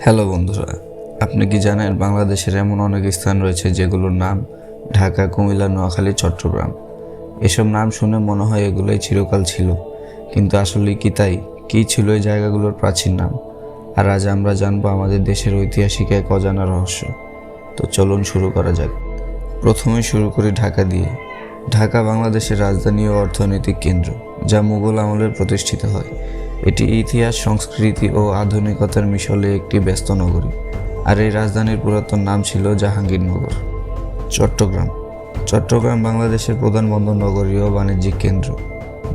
Hello বন্ধুরা। আপনি কি জানেন বাংলাদেশের এমন অনেক স্থান রয়েছে যেগুলোর নাম ঢাকা, কুমিল্লা, নোয়াখালী, চট্টগ্রাম? এসব নাম শুনে মনে হয় এগুলোই চিরকাল ছিল। কিন্তু আসলে কি তাই? কী ছিল এই জায়গাগুলোর প্রাচীন নাম? আর আজ আমরা জানব আমাদের দেশের ঐতিহাসিক এক অজানা রহস্য। তো চলুন শুরু করা যাক। প্রথমে শুরু করি ঢাকা দিয়ে। ঢাকা বাংলাদেশের রাজধানী ও অর্থনৈতিক কেন্দ্র, যা মুঘল আমলের প্রতিষ্ঠিত হয়। এটি ইতিহাস, সংস্কৃতি ও আধুনিকতার মিশলে একটি ব্যস্ত নগরী। আর এই রাজধানীর পুরাতন নাম ছিল জাহাঙ্গীরনগর। চট্টগ্রাম। চট্টগ্রাম বাংলাদেশের প্রধান বন্দর নগরী ও বাণিজ্যিক কেন্দ্র,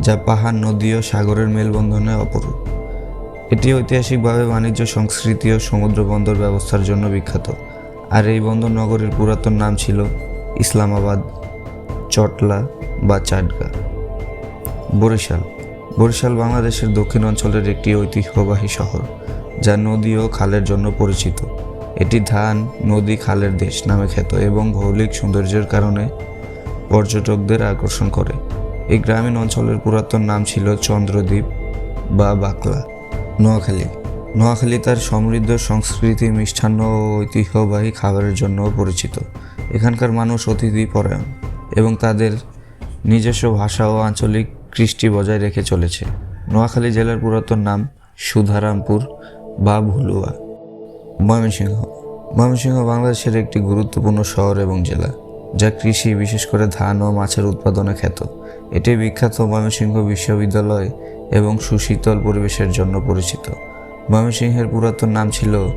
যা পাহাড়, নদী ও সাগরের মেলবন্ধনে অপরূপ। এটি ঐতিহাসিকভাবে বাণিজ্য, সংস্কৃতি ও সমুদ্র বন্দর ব্যবস্থার জন্য বিখ্যাত। আর এই বন্দর নগরীর পুরাতন নাম ছিল ইসলামাবাদ, চটলা বা চাটগা। বরিশাল। বরিশাল বাংলাদেশের দক্ষিণ অঞ্চলের একটি ঐতিহ্যবাহী শহর, যা নদী ও খালের জন্য পরিচিত। এটি ধান, নদী, খালের দেশ নামে খ্যাত এবং ভৌগোলিক সৌন্দর্যের কারণে পর্যটকদের আকর্ষণ করে। এই গ্রামীণ অঞ্চলের পুরাতন নাম ছিল চন্দ্রদ্বীপ বা বাকলা। নোয়াখালী। নোয়াখালী তার সমৃদ্ধ সংস্কৃতি, মিষ্টান্ন ও ঐতিহ্যবাহী খাবারের জন্য পরিচিত। এখানকার মানুষ অতিথি পরায়ণ এবং তাদের নিজস্ব ভাষা ও আঞ্চলিক কৃষ্টি বজায় রেখে চলেছে। নোয়াখালী জেলার পুরাতন নাম সুধারামপুর বা ভুলুয়া। ময়মনসিংহ। ময়মনসিংহ বাংলাদেশের একটি গুরুত্বপূর্ণ শহর এবং জেলা, যা কৃষি, বিশেষ করে ধান ও মাছের উৎপাদনে খ্যাত। এটি বিখ্যাত ময়মনসিংহ বিশ্ববিদ্যালয় এবং সুশীতল পরিবেশের জন্য পরিচিত। ময়মনসিংহের পুরাতন নাম ছিল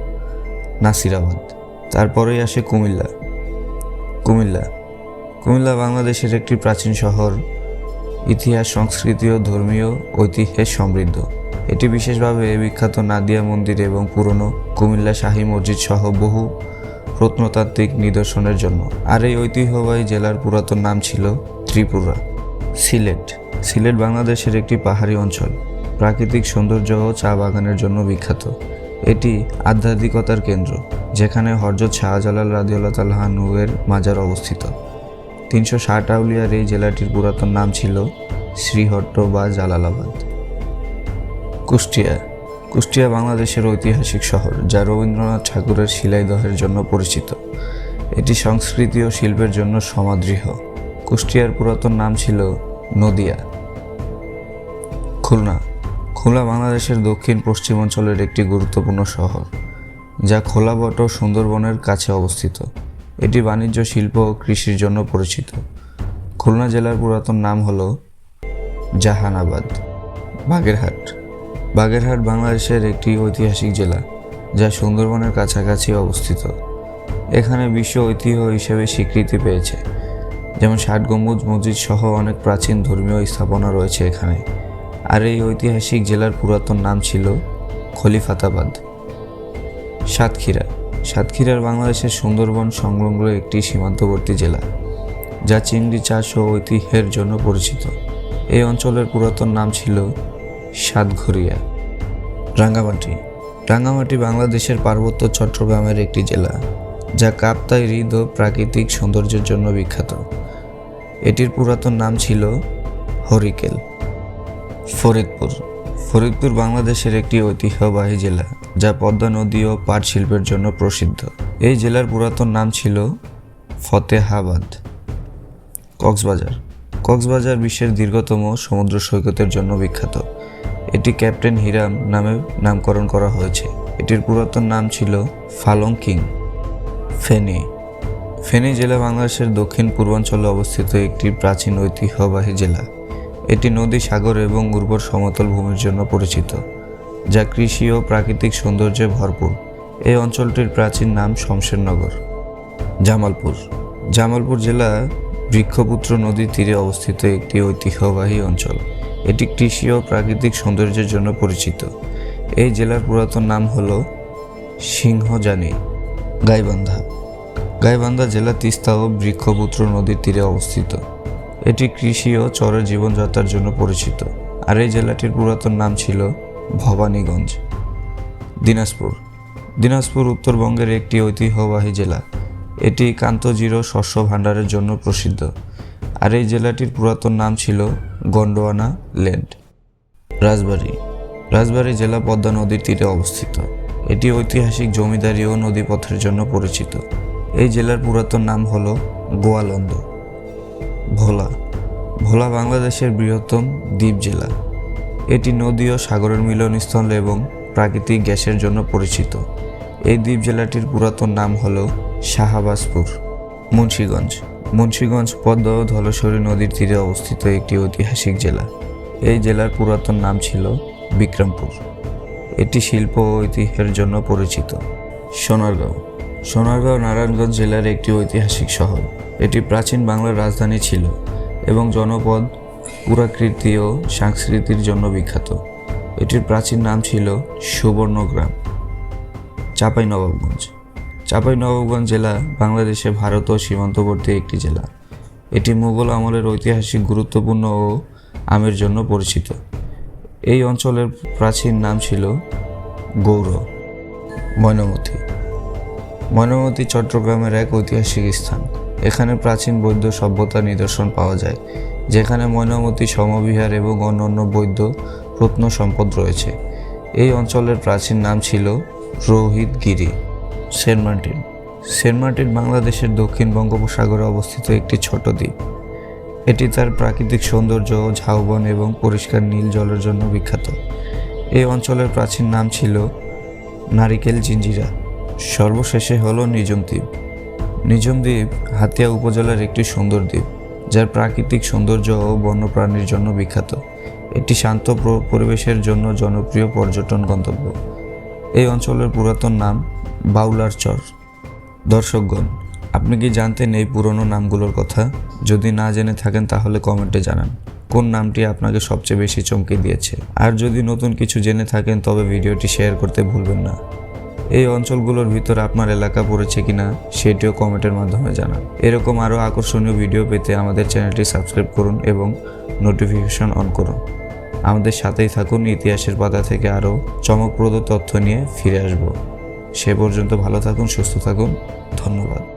নাসিরাবাদ। তারপরেই আসে কুমিল্লা। কুমিল্লা। কুমিল্লা বাংলাদেশের একটি প্রাচীন শহর ইতিহাস, সংস্কৃতি ও ধর্মীয় ঐতিহ্যে সমৃদ্ধ। এটি বিশেষভাবে বিখ্যাত নাদিয়া মন্দির এবং পুরনো কুমিল্লা শাহী মসজিদ সহ বহু প্রত্নতাত্ত্বিক নিদর্শনের জন্য। আর এই ঐতিহ্যবাহী জেলার পুরাতন নাম ছিল ত্রিপুরা। সিলেট। সিলেট বাংলাদেশের একটি পাহাড়ি অঞ্চল। প্রাকৃতিক সৌন্দর্য ও চা বাগানের জন্য বিখ্যাত। এটি আধ্যাত্মিকতার কেন্দ্র, যেখানে হরজত শাহজালাল রাদিউল্লাহ তাল্লাহানুয়ের মাজার অবস্থিত। তিনশো ষাট আউলিয়ার এই জেলাটির পুরাতন নাম ছিল শ্রীহট্ট বা জালালাবাদ। কুষ্টিয়া। কুষ্টিয়া বাংলাদেশের ঐতিহাসিক শহর, যা রবীন্দ্রনাথ ঠাকুরের শিলাইদহের জন্য পরিচিত। এটি সংস্কৃতি ও শিল্পের জন্য সমাদৃহ। কুষ্টিয়ার পুরাতন নাম ছিল নদিয়া। খুলনা। খুলনা বাংলাদেশের দক্ষিণ পশ্চিম অঞ্চলের একটি গুরুত্বপূর্ণ শহর, যা খোলাবট ও সুন্দরবনের কাছে অবস্থিত। এটি বাণিজ্য, শিল্প ও কৃষির জন্য পরিচিত। খুলনা জেলার পুরাতন নাম হল জাহানাবাদ, বাগেরহাট। বাগেরহাট বাংলাদেশের একটি ঐতিহাসিক জেলা, যা সুন্দরবনের কাছাকাছি অবস্থিত। এখানে বিশ্ব ঐতিহ্য হিসেবে স্বীকৃতি পেয়েছে। যেমন ষাট গম্বুজ মসজিদ সহ অনেক প্রাচীন ধর্মীয় স্থাপনা রয়েছে এখানে। আর এই ঐতিহাসিক জেলার পুরাতন নাম ছিল খলিফাতাবাদ। সাতক্ষীরা। সাতক্ষীরার বাংলাদেশের সুন্দরবন সংলগ্ন একটি সীমান্তবর্তী জেলা, যা চিংড়ি চাষ ও ঐতিহ্যের জন্য পরিচিত। এই অঞ্চলের পুরাতন নাম ছিল সাতঘরিয়া। রাঙ্গামাটি। রাঙ্গামাটি বাংলাদেশের পার্বত্য চট্টগ্রামের একটি জেলা, যা কাপ্তাই হৃদ প্রাকৃতিক সৌন্দর্যের জন্য বিখ্যাত। এটির পুরাতন নাম ছিল হরিকেল। ফরিদপুর। ফরিদপুর বাংলাদেশের একটি ঐতিহ্যবাহী জেলা, যা পদ্মা নদী ও পাট শিল্পের জন্য প্রসিদ্ধ। এই জেলার পুরাতন নাম ছিল ফতেহাবাদ, কক্সবাজার। কক্সবাজার বিশ্বের দীর্ঘতম সমুদ্র সৈকতের জন্য বিখ্যাত। এটি ক্যাপ্টেন হিরাম নামে নামকরণ করা হয়েছে। এটির পুরাতন নাম ছিল ফালং কিং ফেনী। ফেনী জেলা বাংলাদেশের দক্ষিণ পূর্বাঞ্চলে অবস্থিত একটি প্রাচীন ঐতিহ্যবাহী জেলা। এটি নদী, সাগর এবং উর্বর সমতল ভূমির জন্য পরিচিত, যা কৃষি ও প্রাকৃতিক সৌন্দর্যে ভরপুর। এই অঞ্চলটির প্রাচীন নাম শমশেরনগর। জামালপুর। জামালপুর জেলা বৃক্ষপুত্র নদীর তীরে অবস্থিত একটি ঐতিহ্যবাহী অঞ্চল। এটি কৃষি ও প্রাকৃতিক সৌন্দর্যের জন্য পরিচিত। এই জেলার পুরাতন নাম হল সিংহজানি, গাইবান্ধা। গাইবান্ধা জেলা তিস্তা ও বৃক্ষপুত্র নদীর তীরে অবস্থিত। এটি কৃষি ও চরের জীবনযাত্রার জন্য পরিচিত। আর এই জেলাটির পুরাতন নাম ছিল ভবানীগঞ্জ। দিনাজপুর। দিনাজপুর উত্তরবঙ্গের একটি ঐতিহ্যবাহী জেলা। এটি কান্তজিরো শস্য ভাণ্ডারের জন্য প্রসিদ্ধ। আর এই জেলাটির পুরাতন নাম ছিল গন্ডোয়ানা ল্যান্ড। রাজবাড়ি। রাজবাড়ি জেলা পদ্মা নদীর তীরে অবস্থিত। এটি ঐতিহাসিক জমিদারি ও নদীপথের জন্য পরিচিত। এই জেলার পুরাতন নাম হল গোয়ালন্দ। ভোলা। ভোলা বাংলাদেশের বৃহত্তম দ্বীপ জেলা। এটি নদী ও সাগরের মিলনস্থল এবং প্রাকৃতিক গ্যাসের জন্য পরিচিত। এই দ্বীপ জেলাটির পুরাতন নাম হল শাহাবাজপুর, মুন্সীগঞ্জ। মুন্সীগঞ্জ পদ্মা ও ধলেশ্বরী নদীর তীরে অবস্থিত একটি ঐতিহাসিক জেলা। এই জেলার পুরাতন নাম ছিল বিক্রমপুর। এটি শিল্প ও ঐতিহ্যের জন্য পরিচিত। সোনারগাঁও। সোনারগাঁও নারায়ণগঞ্জ জেলার একটি ঐতিহাসিক শহর। এটি প্রাচীন বাংলার রাজধানী ছিল এবং জনপদ, পুরাকৃতি ও সংস্কৃতির জন্য বিখ্যাত। এটির প্রাচীন নাম ছিল সুবর্ণগ্রাম চাঁপাইনবাবগঞ্জ। চাঁপাইনবাবগঞ্জ জেলা বাংলাদেশে ভারত ও সীমান্তবর্তী একটি জেলা। এটি মুঘল আমলের ঐতিহাসিক গুরুত্বপূর্ণ ও আমের জন্য পরিচিত। এই অঞ্চলের প্রাচীন নাম ছিল গৌর, ময়নামতি। ময়নামতি, চট্টগ্রামের এক ঐতিহাসিক স্থান। এখানে প্রাচীন বৌদ্ধ সভ্যতার নিদর্শন পাওয়া যায়, যেখানে ময়নামতি সমবিহার এবং অন্যান্য বৌদ্ধ প্রত্ন সম্পদ রয়েছে। এই অঞ্চলের প্রাচীন নাম ছিল Rohitgiri Saint Martin. Saint Martin বাংলাদেশের দক্ষিণ বঙ্গোপসাগরে অবস্থিত একটি ছোট দ্বীপ। এটি তার প্রাকৃতিক সৌন্দর্য, ঝাউবন এবং পরিষ্কার নীল জলের জন্য বিখ্যাত। এই অঞ্চলের প্রাচীন নাম ছিল নারিকেল জিঞ্জিরা। সর্বশেষে হলো নিজম দ্বীপ। নিজম দ্বীপ হাতিয়া উপজেলার একটি সুন্দর দ্বীপ, যার প্রাকৃতিক সৌন্দর্য ও বন্যপ্রাণীর জন্য বিখ্যাত। এটি শান্ত পরিবেশের জন্য জনপ্রিয় পর্যটন গন্তব্য। এই অঞ্চলের পুরাতন নাম বাউলার চর। দর্শকগণ, আপনি কি জানতেন এই পুরনো নামগুলোর কথা? যদি না জেনে থাকেন, তাহলে কমেন্টে জানান। কোন নামটি আপনাকে সবচেয়ে বেশি চমকে দিয়েছে? আর যদি নতুন কিছু জেনে থাকেন, তবে ভিডিওটি শেয়ার করতে ভুলবেন না। এই অঞ্চলগুলোর ভিতর আপনার এলাকা পড়েছে কিনা সেটিও কমেন্টের মাধ্যমে জানান। এরকম আরও আকর্ষণীয় ভিডিও পেতে আমাদের চ্যানেলটি সাবস্ক্রাইব করুন এবং নোটিফিকেশন অন করুন। আমাদের সাথেই থাকুন, ইতিহাসের পাতা থেকে আরও চমকপ্রদ তথ্য নিয়ে ফিরে আসব। সে পর্যন্ত ভালো থাকুন, সুস্থ থাকুন। ধন্যবাদ।